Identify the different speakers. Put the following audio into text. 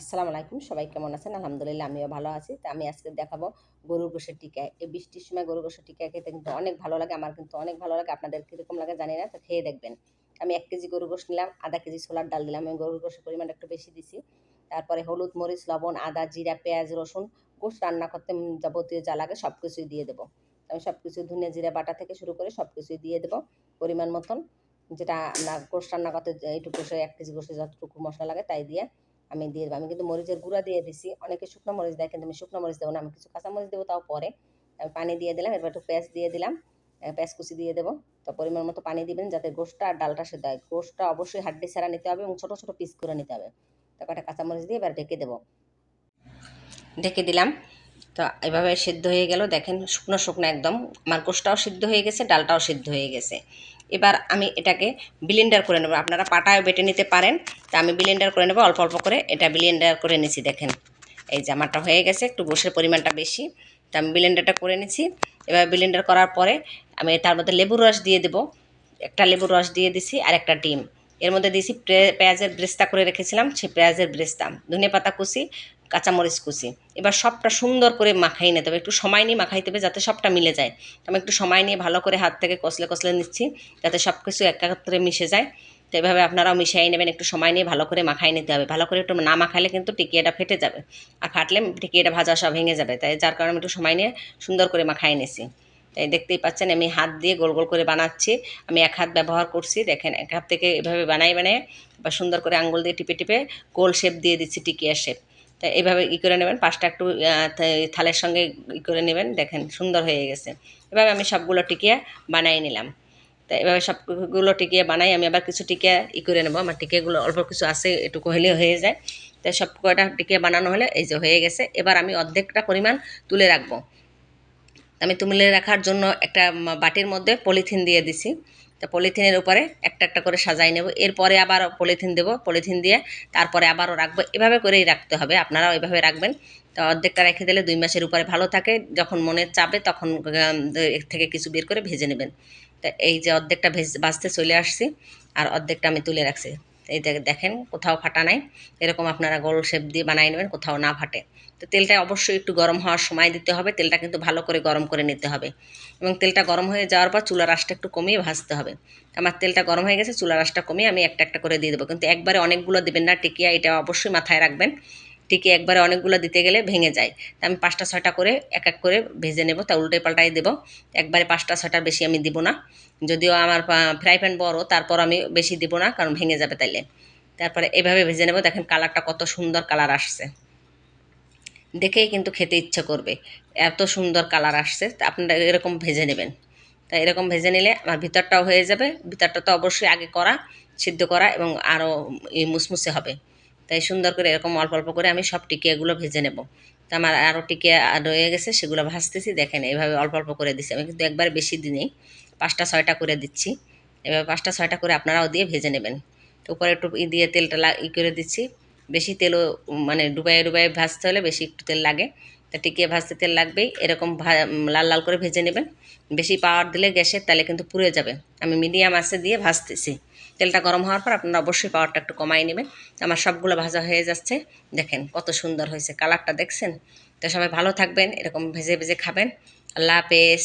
Speaker 1: আসসালামু আলাইকুম, সবাই কেমন আছেন? আলহামদুলিল্লাহ, আমিও ভালো আছি। তো আমি আজকে দেখাবো গরুর গোশের টিকা। এই বৃষ্টির সময় গরুর গোশের টিকা খেতে কিন্তু অনেক ভালো লাগে, আমার কিন্তু অনেক ভালো লাগে। আপনাদের কীরকম লাগে জানি না, তো খেয়ে দেখবেন। আমি এক কেজি গরুর গোশ নিলাম, আধা কেজি ছোলার ডাল দিলাম, আমি গরুর গোশের পরিমাণ একটু বেশি দিছি। তারপরে হলুদ, মরিচ, লবণ, আদা, জিরা, পেঁয়াজ, রসুন, গোশ রান্না করতে যাবতীয় যা লাগে সব কিছুই দিয়ে দেবো। আমি সব কিছু ধুনে জিরা বাটা থেকে শুরু করে সব কিছুই দিয়ে দেবো পরিমাণ মতন। যেটা আমরা গোশ রান্না করতে এইটুকু এক কেজি গোশে যতটুকু মশলা লাগে তাই দিয়ে আমি দিয়ে দেবো। আমি কিন্তু মরিচের গুঁড়া দিয়ে দিছি। অনেকে শুকনো মরিচ দেয়, কিন্তু আমি শুকনো মরিচ দেবো না। আমি কিছু কাঁচা মরিচ দেবো, তাও পরে। আমি পানি দিয়ে দিলাম, এরপর একটু পেঁয়াজ দিয়ে দিলাম। পেঁয়াজ কুচি দিয়ে দেবো। তো পরিমাণ মতো পানি দিবেন যাতে গোষ্ঠটা আর ডালটা সেদ্ধ হয়। গোষ্ঠটা অবশ্যই হাড্ডি ছাড়া নিতে হবে এবং ছোটো ছোটো পিস করে নিতে হবে। তারপর একটা কাঁচামরিচ দিয়ে এবার ঢেকে দেবো। ঢেকে দিলাম। তো এভাবে সিদ্ধ হয়ে গেল। দেখেন শুকনো শুকনো একদম। আমার গোষ্ঠটাও সিদ্ধ হয়ে গেছে, ডালটাও সিদ্ধ হয়ে গেছে। এবার আমি এটাকে ব্লেন্ডার করে নেব। আপনারা পাটায় বেটে নিতে পারেন। তা আমি ব্লেন্ডার করে নেব, অল্প অল্প করে এটা ব্লেন্ডার করে নিছি, দেখেন। এই জামাটা হয়ে গেছে, একটু গোশের পরিমাণটা বেশি। তা আমি ব্লেন্ডারটা করে নিছি। এবার ব্লেন্ডার করার পরে আমি তার মধ্যে লেবুর রস দিয়ে দেবো। একটা লেবুর রস দিয়ে দিছি আর একটা ডিম। এর মধ্যে দিয়েছি পেঁয়াজের ব্রেস্তা করে রেখেছিলাম, সেই পেঁয়াজের ব্রেস্তা। ধনে পাতা কুচি কাঁচামরিচ কুচি। এবার সবটা সুন্দর করে মাখাই নিতে হবে। একটু সময় নিয়ে মাখাইতে হবে যাতে সবটা মিলে যায়। আমি একটু সময় নিয়ে ভালো করে হাত থেকে কষলে কষলে নিচ্ছি যাতে সব কিছু একাত্রে মিশে যায়। তো এভাবে আপনারাও মিশিয়ে নেবেন। একটু সময় নিয়ে ভালো করে মাখাই নিতে হবে। ভালো করে একটু না মাখাইলে কিন্তু টিকিয়াটা ফেটে যাবে। আর ফাটলে টিকিয়াটা ভাজা সব ভেঙে যাবে। তাই যার কারণে আমি একটু সময় নিয়ে সুন্দর করে মাখাই নিছি। তাই দেখতেই পাচ্ছেন আমি হাত দিয়ে গোল গোল করে বানাচ্ছি। আমি এক হাত ব্যবহার করছি। দেখেন এক হাত থেকে এভাবে বানাই বানাই বা সুন্দর করে আঙ্গুল দিয়ে টিপে টিপে গোল শেপ দিয়ে দিচ্ছি টিকিয়া শেপ এভাবে ই করে নেবেন, পাশটা একটু থালের সঙ্গে ই করে নেবেন, দেখেন সুন্দর হয়ে গেছে। এভাবে আমি সবগুলো টিকিয়া বানাই নিলাম। তা এভাবে সবগুলো টিকিয়া বানাই, আমি আবার কিছু টিকিয়া ই করে নেব। আমার টিকিয়াগুলো অল্প কিছু আছে, এটুকু হলে হয়ে যায়। তাই সব কয়টা টিকিয়া বানানো হলে, এই যে হয়ে গেছে। এবার আমি অর্ধেকটা পরিমাণ তুলে রাখব। আমি তুলে রাখার জন্য একটা বাটির মধ্যে পলিথিন দিয়ে দিছি। তো পলিথিনের উপরে একটা একটা করে সাজাই নেব। এরপরে আবার পলিথিন দেব, পলিথিন দিয়ে তারপরে আবারও রাখব। এভাবে করেই রাখতে হবে, আপনারাও এভাবে রাখবেন। তো অর্ধেকটা রেখে দিলে দুই মাসের উপরে ভালো থাকে, যখন মনে চাপে তখন থেকে কিছু বের করে ভেজে নেবেন। তো এই যে অর্ধেকটা ভেজ ভাজতে চলে আসছি, আর অর্ধেকটা আমি তুলে রাখছি। এই দেখেন, কোথাও ফাটা নাই। এরকম আপনারা গোল শেপ দিয়ে বানিয়ে নেবেন, কোথাও না ফাটে। তো তেলটা অবশ্যই একটু গরম হওয়ার সময় দিতে হবে। তেলটা কিন্তু ভালো করে গরম করে নিতে হবে। এবং তেলটা গরম হয়ে যাওয়ার পর চুলার আঁশটা একটু কমিয়ে ভাজতে হবে। আমার তেলটা গরম হয়ে গেছে, চুলার আঁশটা কমিয়ে আমি একটা একটা করে দিয়ে দেবো। কিন্তু একবারে অনেকগুলো দেবেন না, টিকিয়া এটা অবশ্যই মাথায় রাখবেন। টিকি একবারে অনেকগুলো দিতে গেলে ভেঙে যায়। তা আমি পাঁচটা, ছয়টা করে এক এক করে ভেজে নেব, তা উল্টে পাল্টাই দেবো। একবারে পাঁচটা, ছয়টার বেশি আমি দিব না। যদিও আমার ফ্রাই প্যান বড়, তারপর আমি বেশি দিব না, কারণ ভেঙে যাবে তাইলে। তারপরে এভাবে ভেজে নেব, দেখেন কালারটা কত সুন্দর কালার আসছে। দেখেই কিন্তু খেতে ইচ্ছে করবে, এত সুন্দর কালার আসছে, তা আপনারা এরকম ভেজে নেবেন। তা এরকম ভেজে নিলে আমার ভিতরটাও হয়ে যাবে, ভিতরটা তো অবশ্যই আগে করা, সিদ্ধ করা এবং আরও মুসমুসে হবে। তাই সুন্দর করে এরকম অল্প অল্প করে আমি সব টিকিয়াগুলো ভেজে নেব। তা আমার আরও টিকিয়া রয়ে গেছে, সেগুলো ভাজতেছি। দেখেন, এভাবে অল্প অল্প করে দিচ্ছি আমি কিন্তু একবার বেশি দিনেই পাঁচটা ছয়টা করে দিচ্ছি। এবার পাঁচটা ছয়টা করে আপনারাও দিয়ে ভেজে নেবেন। তো উপরে একটু ই দিয়ে তেলটা ই করে দিচ্ছি। বেশি তেলও মানে ডুবাই ডুবাই ভাজতে হলে বেশি একটু তেল লাগে। তা টিকিয়ে ভাজতে তেল লাগবেই। এরকম লাল লাল করে ভেজে নেবেন। বেশি পাওয়ার দিলে গ্যাসের তাহলে কিন্তু পুড়ে যাবে। আমি মিডিয়াম আঁচে দিয়ে ভাজতেছি। তেলটা গরম হওয়ার পর আপনারা অবশ্যই পাওয়ারটা একটু কমাই নেবেন। আমার সবগুলো ভাজা হয়ে যাচ্ছে। দেখেন কত সুন্দর হয়েছে। কালারটা দেখছেন? তো সবাই ভালো থাকবেন, এরকম ভেজে ভেজে খাবেন। আল্লাহ হাফেজ।